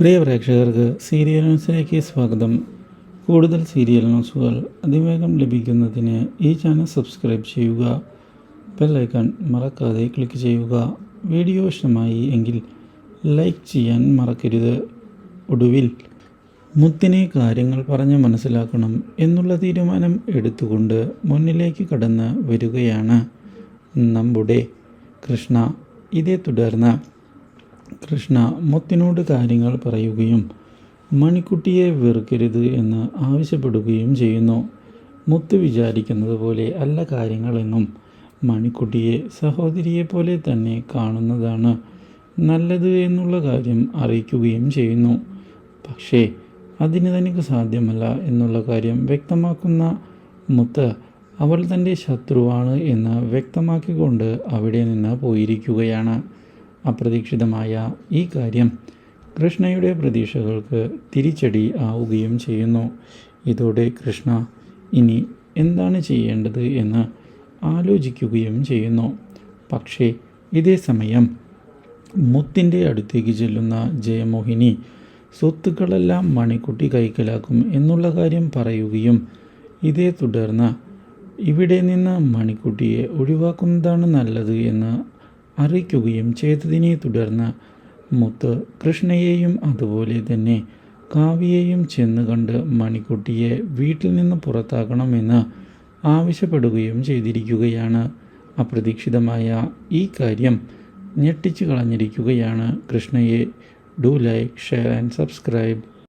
പ്രിയ പ്രേക്ഷകർക്ക് സീരിയൽ ന്യൂസിലേക്ക് സ്വാഗതം. കൂടുതൽ സീരിയൽ ന്യൂസുകൾ അതിവേഗം ലഭിക്കുന്നതിന് ഈ ചാനൽ സബ്സ്ക്രൈബ് ചെയ്യുക. ബെല്ലൈക്കൺ മറക്കാതെ ക്ലിക്ക് ചെയ്യുക. വീഡിയോ ഇഷ്ടമായി എങ്കിൽ ലൈക്ക് ചെയ്യാൻ മറക്കരുത്. ഒടുവിൽ മുത്തിനെ കാര്യങ്ങൾ പറഞ്ഞ് മനസ്സിലാക്കണം എന്നുള്ള തീരുമാനം എടുത്തുകൊണ്ട് മുന്നിലേക്ക് കടന്ന് വരികയാണ് നമ്മുടെ കൃഷ്ണ. ഇതേ തുടർന്ന് കൃഷ്ണ മുത്തിനോട് കാര്യങ്ങൾ പറയുകയും മണിക്കുട്ടിയെ വെറുക്കരുത് എന്ന് ആവശ്യപ്പെടുകയും ചെയ്യുന്നു. മുത്ത് വിചാരിക്കുന്നത് പോലെ അല്ല കാര്യങ്ങളെന്നും മണിക്കുട്ടിയെ സഹോദരിയെ പോലെ തന്നെ കാണുന്നതാണ് നല്ലത് എന്നുള്ള കാര്യം അറിയിക്കുകയും ചെയ്യുന്നു. പക്ഷേ അതിന് തനിക്ക് സാധ്യമല്ല എന്നുള്ള കാര്യം വ്യക്തമാക്കുന്ന മുത്ത് അവൾ തന്റെ ശത്രുവാണ് എന്ന് വ്യക്തമാക്കിക്കൊണ്ട് അവിടെ നിന്ന് പോയിരിക്കുകയാണ്. അപ്രതീക്ഷിതമായ ഈ കാര്യം കൃഷ്ണയുടെ പ്രതീക്ഷകൾക്ക് തിരിച്ചടി ആവുകയും ചെയ്യുന്നു. ഇതോടെ കൃഷ്ണ ഇനി എന്താണ് ചെയ്യേണ്ടത് എന്ന് ആലോചിക്കുകയും ചെയ്യുന്നു. പക്ഷേ ഇതേ സമയം മുത്തിന്റെ അടുത്തേക്ക് ചെല്ലുന്ന ജയമോഹിനി സ്വത്തുക്കളെല്ലാം മണിക്കുട്ടി കൈക്കലാക്കും എന്നുള്ള കാര്യം പറയുകയും ഇതേ തുടർന്ന് ഇവിടെ നിന്ന് മണിക്കുട്ടിയെ ഒഴിവാക്കുന്നതാണ് നല്ലത് എന്ന് അറിയിക്കുകയും ചെയ്തതിനെ തുടർന്ന് മുത്ത് കൃഷ്ണയെയും അതുപോലെ തന്നെ കാവ്യയെയും ചെന്ന് കണ്ട് മണിക്കുട്ടിയെ വീട്ടിൽ നിന്ന് പുറത്താക്കണമെന്ന് ആവശ്യപ്പെടുകയും ചെയ്തിരിക്കുകയാണ്. അപ്രതീക്ഷിതമായ ഈ കാര്യം ഞെട്ടിച്ചു കളഞ്ഞിരിക്കുകയാണ് കൃഷ്ണയെ. Do like share and subscribe.